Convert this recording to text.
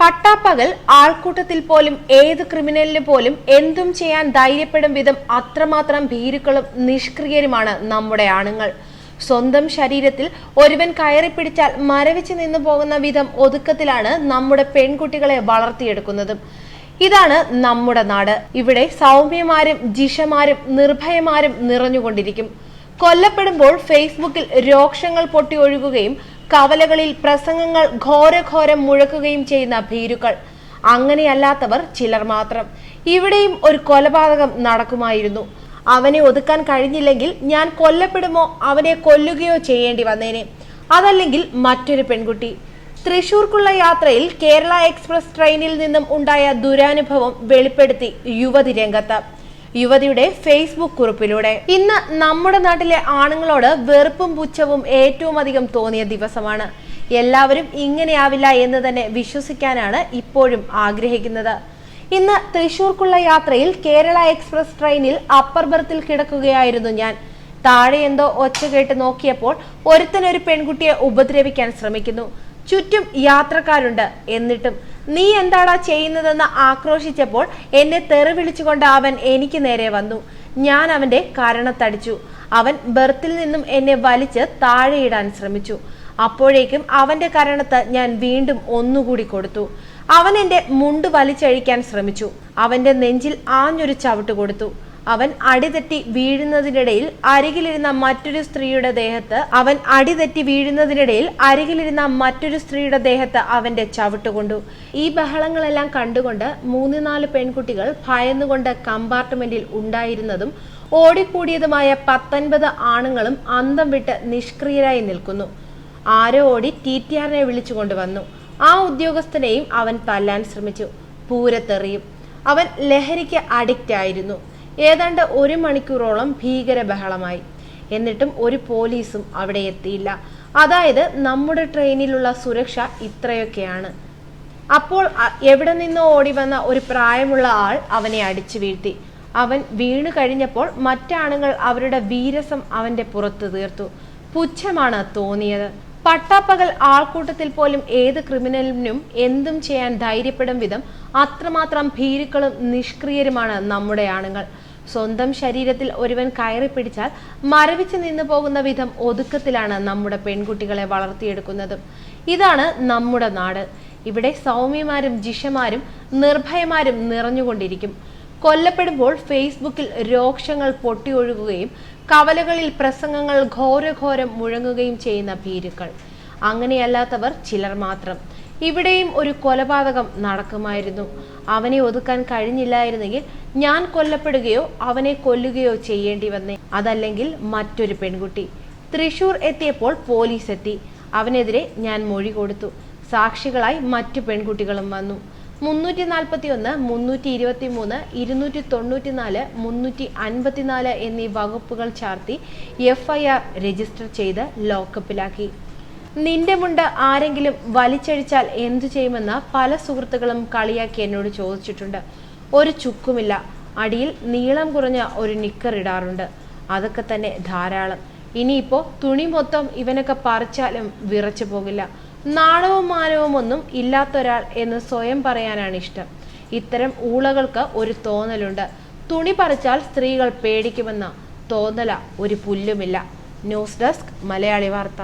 പട്ടാപ്പകൽ ആൾക്കൂട്ടത്തിൽ പോലും ഏത് ക്രിമിനലിന് പോലും എന്തും ചെയ്യാൻ ധൈര്യപ്പെടും വിധം അത്രമാത്രം ഭീരുക്കളും നിഷ്ക്രിയരുമാണ് നമ്മുടെ ആണുങ്ങൾ. സ്വന്തം ശരീരത്തിൽ ഒരുവൻ കയറി പിടിച്ചാൽ മരവിച്ച് നിന്നു പോകുന്ന വിധം ഒതുക്കത്തിലാണ് നമ്മുടെ പെൺകുട്ടികളെ വളർത്തിയെടുക്കുന്നതും. ഇതാണ് നമ്മുടെ നാട്. ഇവിടെ സൗമ്യമാരും ജിഷമാരും നിർഭയമാരും നിറഞ്ഞുകൊണ്ടിരിക്കും. കൊല്ലപ്പെടുമ്പോൾ ഫേസ്ബുക്കിൽ രോക്ഷങ്ങൾ പൊട്ടി ഒഴുകുകയും കവലകളിൽ പ്രസംഗങ്ങൾ ഘോരഘോരം മുഴക്കുകയും ചെയ്യുന്ന ഭീരുക്കൾ. അങ്ങനെയല്ലാത്തവർ ചിലർ മാത്രം. ഇവിടെയും ഒരു കൊലപാതകം നടക്കുമായിരുന്നു. അവനെ ഒതുക്കാൻ കഴിഞ്ഞില്ലെങ്കിൽ ഞാൻ കൊല്ലപ്പെടുമോ അവനെ കൊല്ലുകയോ ചെയ്യേണ്ടി വന്നേനെ. അതല്ലെങ്കിൽ മറ്റൊരു പെൺകുട്ടി. തൃശൂർക്കുള്ള യാത്രയിൽ കേരള എക്സ്പ്രസ് ട്രെയിനിൽ നിന്നും ഉണ്ടായ ദുരാനുഭവം വെളിപ്പെടുത്തി യുവതി രംഗത്ത്. യുവതിയുടെ ഫേസ്ബുക്ക് കുറിപ്പിലൂടെ. ഇന്ന് നമ്മുടെ നാട്ടിലെ ആണുങ്ങളോട് വെറുപ്പും പുച്ഛവും ഏറ്റവും അധികം തോന്നിയ ദിവസമാണ്. എല്ലാവരും ഇങ്ങനെയാവില്ല എന്ന് തന്നെ വിശ്വസിക്കാനാണ് ഇപ്പോഴും ആഗ്രഹിക്കുന്നത്. ഇന്ന് തൃശൂർക്കുള്ള യാത്രയിൽ കേരള എക്സ്പ്രസ് ട്രെയിനിൽ അപ്പർ ബർത്തിൽ കിടക്കുകയായിരുന്നു ഞാൻ. താഴെ എന്തോ ഒച്ച കേട്ട് നോക്കിയപ്പോൾ ഒരുത്തനൊരു പെൺകുട്ടിയെ ഉപദ്രവിക്കാൻ ശ്രമിക്കുന്നു. ചുറ്റും യാത്രക്കാരുണ്ട്. എന്നിട്ടും നീ എന്താടാ ചെയ്യുന്നതെന്ന് ആക്രോശിച്ചപ്പോൾ എന്നെ തെറി വിളിച്ചുകൊണ്ട് അവൻ എനിക്ക് നേരെ വന്നു. ഞാൻ അവന്റെ കരണത്തടിച്ചു. അവൻ ബെർത്തിൽ നിന്നും എന്നെ വലിച്ച് താഴെയിടാൻ ശ്രമിച്ചു. അപ്പോഴേക്കും അവന്റെ കരണത്ത് ഞാൻ വീണ്ടും ഒന്നുകൂടി കൊടുത്തു. അവൻ എന്റെ മുണ്ട് വലിച്ചഴിക്കാൻ ശ്രമിച്ചു. അവന്റെ നെഞ്ചിൽ ആഞ്ഞൊരു ചവിട്ട് കൊടുത്തു. അവൻ അടിതെറ്റി വീഴുന്നതിനിടയിൽ അരികിലിരുന്ന മറ്റൊരു സ്ത്രീയുടെ ദേഹത്ത് അവൻ അടിതെറ്റി വീഴുന്നതിനിടയിൽ അരികിലിരുന്ന മറ്റൊരു സ്ത്രീയുടെ ദേഹത്ത് അവന്റെ ചവിട്ടുകൊണ്ടു. ഈ ബഹളങ്ങളെല്ലാം കണ്ടുകൊണ്ട് മൂന്ന് നാല് പെൺകുട്ടികൾ ഭയന്നുകൊണ്ട് കമ്പാർട്ട്മെന്റിൽ ഉണ്ടായിരുന്നതും ഓടിക്കൂടിയതുമായ പത്തൊൻപത് ആണുങ്ങളും അന്തം വിട്ട് നിഷ്ക്രിയരായി നിൽക്കുന്നു. ആരോ ഓടി ടി ടി ആറിനെ വിളിച്ചുകൊണ്ട് വന്നു ആ ഉദ്യോഗസ്ഥനെയും അവൻ തല്ലാൻ ശ്രമിച്ചു. പൂരത്തെറിയും. അവൻ ലഹരിക്ക് അഡിക്റ്റ് ആയിരുന്നു ഏതാണ്ട് ഒരു മണിക്കൂറോളം ഭീകര ബഹളമായി എന്നിട്ടും ഒരു പോലീസും അവിടെ എത്തിയില്ല. അതായത് നമ്മുടെ ട്രെയിനിലുള്ള സുരക്ഷ ഇത്രയൊക്കെയാണ്. അപ്പോൾ എവിടെ നിന്നോ ഓടി വന്ന ഒരു പ്രായമുള്ള ആൾ അവനെ അടിച്ചു വീഴ്ത്തി. അവൻ വീണു കഴിഞ്ഞപ്പോൾ മറ്റാണുങ്ങൾ അവരുടെ വീരസം അവന്റെ പുറത്തു തീർത്തു. പുച്ഛമാണ് തോന്നിയത്. പട്ടാപ്പകൽ ആൾക്കൂട്ടത്തിൽ പോലും ഏത് ക്രിമിനലിനും എന്തും ചെയ്യാൻ ധൈര്യപ്പെടും വിധം അത്രമാത്രം ഭീരുക്കളും നിഷ്ക്രിയരുമാണ് നമ്മുടെ ആണുങ്ങൾ. സ്വന്തം ശരീരത്തിൽ ഒരുവൻ കയറി പിടിച്ചാൽ മരവിച്ച് നിന്നു പോകുന്ന വിധം ഒതുക്കത്തിലാണ് നമ്മുടെ പെൺകുട്ടികളെ വളർത്തിയെടുക്കുന്നത്. ഇതാണ് നമ്മുടെ നാട്. ഇവിടെ സൗമ്യമാരും ജിഷമാരും നിർഭയമാരും നിറഞ്ഞുകൊണ്ടിരിക്കും. കൊല്ലപ്പെടുമ്പോൾ ഫേസ്ബുക്കിൽ രോക്ഷങ്ങൾ പൊട്ടിയൊഴുകുകയും കവലകളിൽ പ്രസംഗങ്ങൾ ഘോരഘോരം മുഴങ്ങുകയും ചെയ്യുന്ന ഭീരുക്കൾ. അങ്ങനെയല്ലാത്തവർ ചിലർ മാത്രം. ഇവിടെയും ഒരു കൊലപാതകം നടക്കുമായിരുന്നു. അവനെ ഒതുക്കാൻ കഴിഞ്ഞില്ലായിരുന്നെങ്കിൽ ഞാൻ കൊല്ലപ്പെടുകയോ അവനെ കൊല്ലുകയോ ചെയ്യേണ്ടി വന്നേ. അതല്ലെങ്കിൽ മറ്റൊരു പെൺകുട്ടി. തൃശൂർ എത്തിയപ്പോൾ പോലീസ് എത്തി അവനെതിരെ ഞാൻ മൊഴി കൊടുത്തു. സാക്ഷികളായി മറ്റു പെൺകുട്ടികളും വന്നു. മുന്നൂറ്റി നാൽപ്പത്തി ഒന്ന് മുന്നൂറ്റി ഇരുപത്തി മൂന്ന് ഇരുന്നൂറ്റി തൊണ്ണൂറ്റി നാല് മുന്നൂറ്റി അൻപത്തിനാല് എന്നീ വകുപ്പുകൾ ചാർത്തി എഫ്ഐആർ രജിസ്റ്റർ ചെയ്ത് ലോക്കപ്പിലാക്കി. നിന്റെ മുണ്ട് ആരെങ്കിലും വലിച്ചഴിച്ചാൽ എന്തു ചെയ്യുമെന്ന് പല സുഹൃത്തുക്കളും കളിയാക്കി എന്നോട് ചോദിച്ചിട്ടുണ്ട്. ഒരു ചുക്കുമില്ല. അടിയിൽ നീളം കുറഞ്ഞ ഒരു നിക്കർ ഇടാറുണ്ട്. അതൊക്കെ തന്നെ ധാരാളം. ഇനിയിപ്പോ തുണി മൊത്തം ഇവനൊക്കെ പറിച്ചാലും വിറച്ചു പോകില്ല. നാണവും മാനവും ഒന്നും ഇല്ലാത്തൊരാൾ എന്ന് സ്വയം പറയാനാണ് ഇഷ്ടം. ഇത്തരം ഊളകൾക്ക് ഒരു തോന്നലുണ്ട്. തുണി പറിച്ചാൽ സ്ത്രീകൾ പേടിക്കുമെന്ന തോന്നല ഒരു പുല്ലുമില്ല. ന്യൂസ് ഡെസ്ക് മലയാളി വാർത്ത.